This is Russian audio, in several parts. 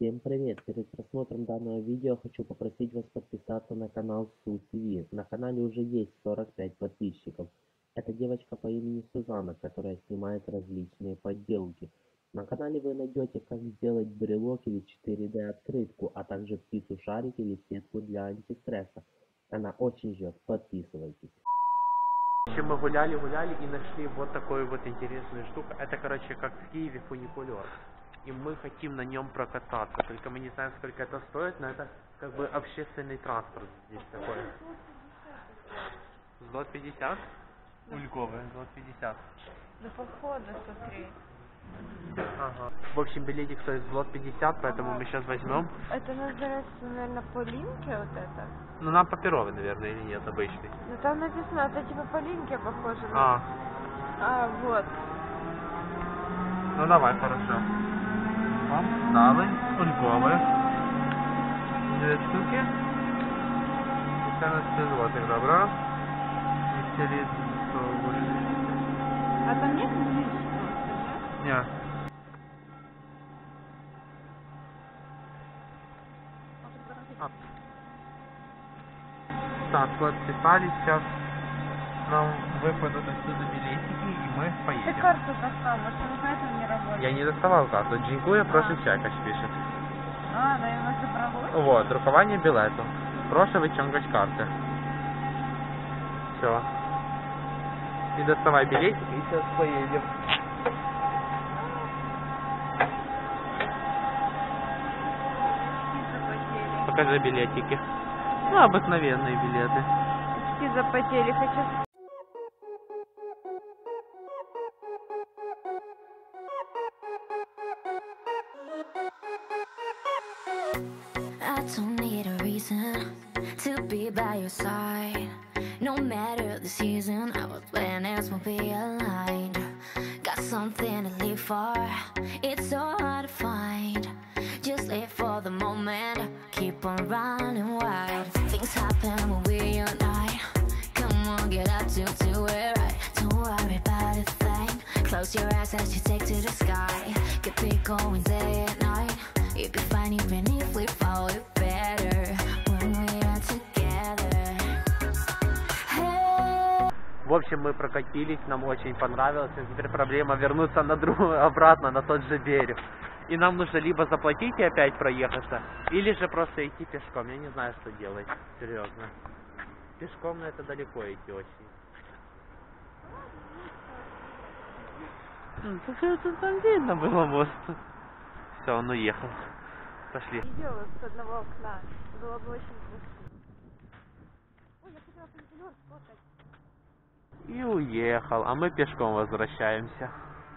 Всем привет! Перед просмотром данного видео хочу попросить вас подписаться на канал Су. На канале уже есть 45 подписчиков. Это девочка по имени Сузана, которая снимает различные подделки. На канале вы найдете как сделать брелок или 4D открытку, а также птицу шарик или сетку для антистресса. Она очень ждет, подписывайтесь. Общем, мы гуляли, гуляли и нашли вот такую вот интересную штуку. Это, короче, как в Киеве фуникулер. И мы хотим на нем прокататься. Только мы не знаем, сколько это стоит, но это как бы общественный транспорт здесь такой. Злот 50? Ульковый, злот 50. Ну, походу, смотри. Ага. В общем, билетик стоит злот 50, поэтому мы сейчас возьмем. Это называется, наверное, по линке вот это. Ну, нам папировый, наверное, или нет, обычный. Ну, там написано, это типа по линке похоже. на- А, А, вот. ну давай, хорошо. Вам дали ульковые. Две штуки. 14 злотых, добро. Веселит А там нет книжки просто, Не. А. Так, вот писали сейчас. Нам выпадут отсюда билетики, и мы да? Ты поедем. карту достал, может, он поэтому не работает? Я не доставал карту. Джинкує, прошу чекać пишет. А, наверное, забралось? Вот, друкування білету. Прошу витягнути карти. Все. И доставай билетик, и сейчас поедем. Покажи билетики. Ну, обыкновенные билеты. Очки запотели, хочу... I don't need a reason to be by your side. No matter the season, our planets will be aligned. Got something to live for, it's so hard to find. Just live for the moment, keep on running wild. Things happen when we unite. Come on, get up to do it right. Don't worry about a thing. Close your eyes as you take to the sky. Keep it going day and night. You'll be fine even if we fall it better when we are together. Hey. В общем, мы прокатились, нам очень понравилось. И теперь проблема вернуться на другую, обратно на тот же берег. И нам нужно либо заплатить и опять проехаться, или же просто идти пешком. Я не знаю, что делать, серьезно. Пешком на это далеко идти очень. М, так это там видно было мост. Все, он уехал. Пошли. Видео с одного окна. Было бы очень красиво. Ой, я хотела пенсионер сфоткать. И уехал, а мы пешком возвращаемся.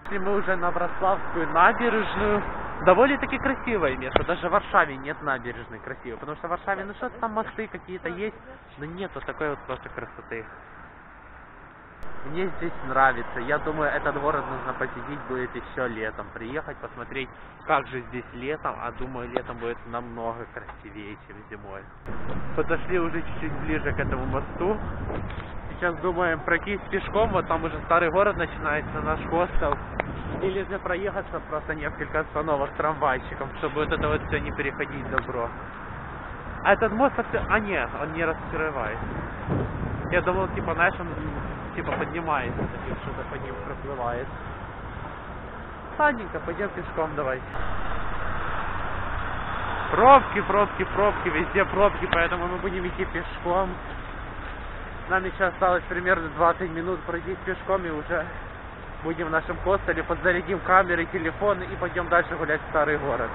Если мы уже на Брославскую набережную, довольно-таки красивое место. Даже в Варшаве нет набережной красивой, потому что в Варшаве, ну что-то там мосты какие-то есть, но нет вот такой вот просто красоты. Мне здесь нравится. Я думаю, этот город нужно посетить будет еще летом. Приехать, посмотреть, как же здесь летом. А думаю, летом будет намного красивее, чем зимой. Подошли уже чуть-чуть ближе к этому мосту. Сейчас думаем пройтись пешком, вот там уже старый город начинается, наш хостел. Или же проехаться просто несколько остановок трамвайчиком, чтобы вот это вот все не переходить добро. А этот мост, откры- а нет, он не раскрывается. Я думал, типа, знаешь, он типа поднимается, таким что-то под ним проплывает. Ладненько, пойдем пешком давай. Пробки, пробки, пробки, везде пробки, поэтому мы будем идти пешком. Нам еще осталось примерно 20 минут пройти пешком и уже будем в нашем хостеле, подзарядим камеры, телефоны и пойдем дальше гулять в старый город.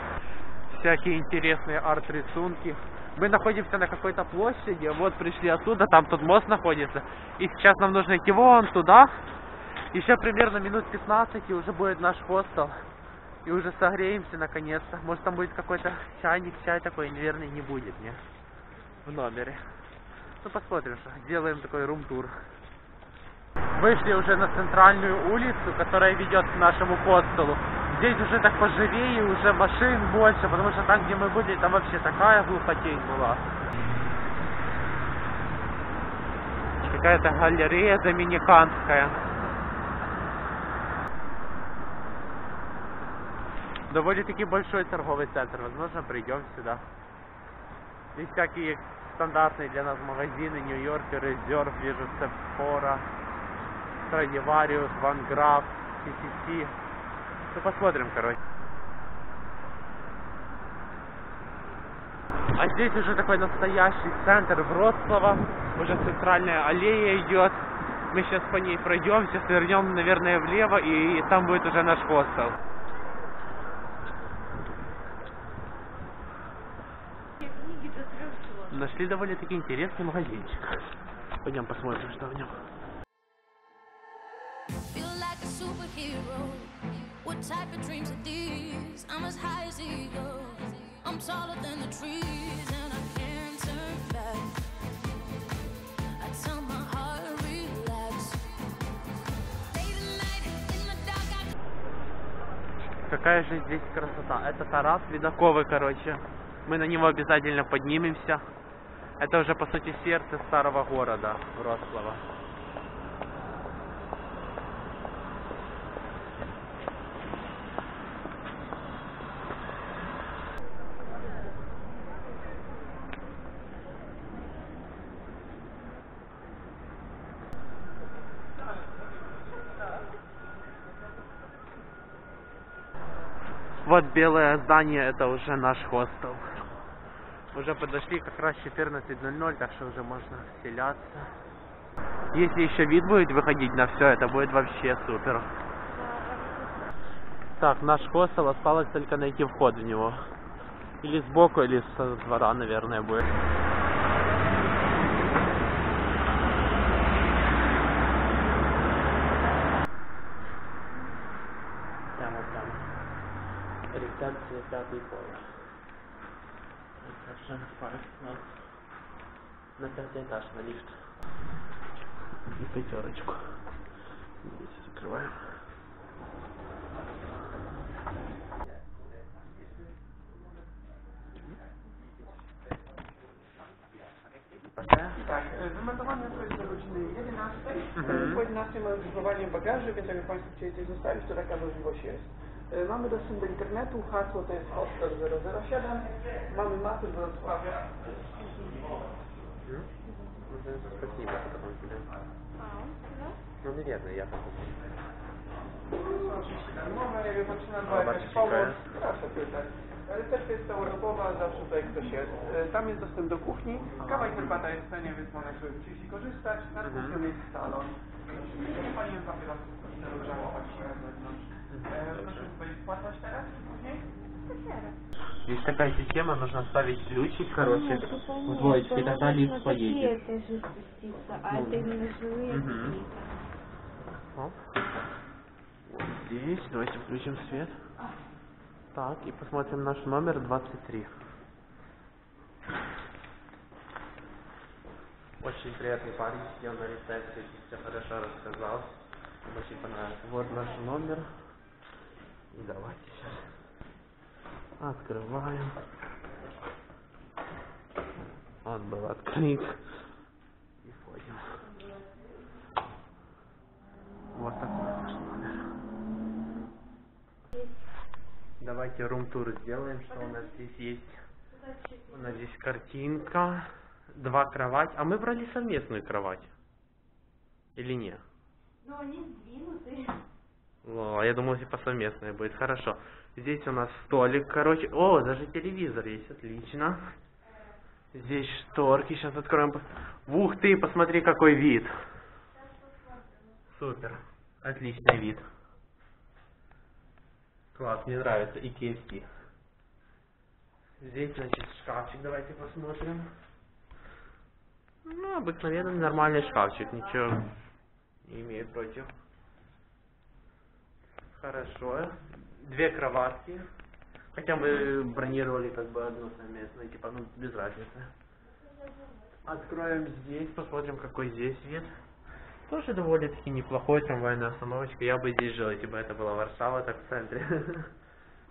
Всякие интересные арт-рисунки. Мы находимся на какой-то площади, вот пришли оттуда, там тот мост находится. И сейчас нам нужно идти вон туда. Еще примерно минут 15 и уже будет наш хостел. И уже согреемся наконец-то. Может там будет какой-то чайник, чай такой, наверное, не будет, не? В номере. Ну посмотрим, что. Сделаем такой рум-тур. Вышли уже на центральную улицу, которая ведет к нашему хостелу. Здесь уже так поживее, уже машин больше, потому что там, где мы были, там вообще такая глухотень была. Какая-то галерея доминиканская. Довольно-таки большой торговый центр. Возможно, придем сюда. Здесь всякие стандартные для нас магазины. Нью-Йоркер, Резерв, вижу Сепфора, Страдивариус, Ван Граф, CCC. Ну, посмотрим, короче. А здесь уже такой настоящий центр Вроцлава. Уже центральная аллея идет. Мы сейчас по ней пройдемся, свернем, наверное, влево, и там будет уже наш хостел. Нашли довольно-таки интересный магазинчик. Пойдем посмотрим, что в нем. What type of dreams are these? I'm as high as eagles. I'm taller than the trees, and I can't turn back. I tell my heart, relax. Какая же здесь красота. Это Тарас Ледоковый, короче. Мы на него обязательно поднимемся. Это уже, по сути, сердце старого города Вроцлава. Вот белое здание, это уже наш хостел. Уже подошли как раз 14.00, так что уже можно вселяться. Если еще вид будет выходить на все, это будет вообще супер. Так, наш хостел, осталось только найти вход в него. Или сбоку, или со двора, наверное, будет. Рецепция пятый поверх. Reception five floor. На пятый этаж на лифт. И пятерочку. Здесь закрываем. Tak, e, wymeldowane to jest do godziny 11. Mhm. Mhm. Po 11 mamy wychowanie bagaży, więc jakby Państwo chcieli coś zostawić, to taka możliwość jest. E, mamy dostęp do internetu, hasło to jest hostel 007, mamy mapy Wrocławia. Hmm? Może perspektywa to. No nie jednej, ja to Oczywiście darmowe, jakby potrzebna była pomoc, proszę pytać. Recepcja jest całodobowa, zawsze tutaj ktoś jest. E, tam jest dostęp do kuchni, kawa i herbata jest w cenie, więc można sobie korzystać. Na kuchnią jest salon. Nie paliłem papierosów, nie lubię łapaciłem wewnątrz. Есть такая система, нужно ставить ключик, короче, в двоечке, тогда лифт поедет. этажи спуститься, а Ну. это именно какие-то. Оп. Здесь. Давайте включим свет. Так, и посмотрим наш номер 23. Очень приятный парень сидел на рецепции, все хорошо рассказал. Очень понравилось. Вот наш номер. Давайте сейчас открываем. Он был открыт. И входим. Вот такой наш номер. Давайте рум-тур сделаем, что у нас здесь есть. У нас здесь картинка, два кровать. А мы брали совместную кровать. Или нет? Но они сдвинуты. О, я думал, типа совместная будет. Хорошо. Здесь у нас столик, короче. О, даже телевизор есть, отлично. Здесь шторки, сейчас откроем. Ух ты, посмотри, какой вид. Супер. Отличный вид. Класс, мне нравится. И KFC. Здесь, значит, шкафчик, давайте посмотрим. Ну, обыкновенный нормальный шкафчик, ничего не имею против. Хорошо. Две кроватки. Хотя мы бронировали как бы одну совместную, типа, ну, без разницы. Откроем здесь, посмотрим, какой здесь вид. Тоже довольно-таки неплохой трамвайная остановочка. Я бы здесь жил, если бы это была Варшава, так в центре.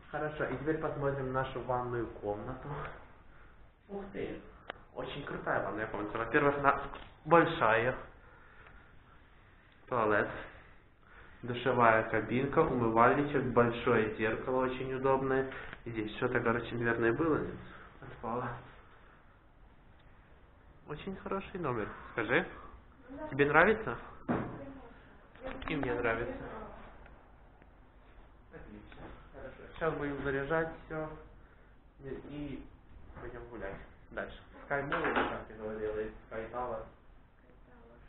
Хорошо, и теперь посмотрим нашу ванную комнату. Ух ты, очень крутая ванная комната. Во-первых, она большая. Туалет. Душевая кабинка, умывальничек, большое зеркало очень удобное. Здесь что-то, короче, наверное, было. нет? Отпало. Очень хороший номер. Скажи. Тебе нравится? И мне нравится. Отлично. Сейчас будем заряжать все. И пойдем гулять. Дальше. Sky Mall, как говорила, и Sky Tower.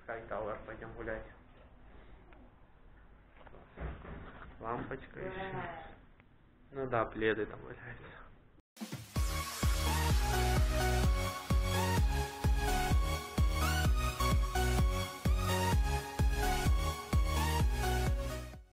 Sky Tower. Пойдем гулять. Лампочка еще. Ну да, пледы там валяются.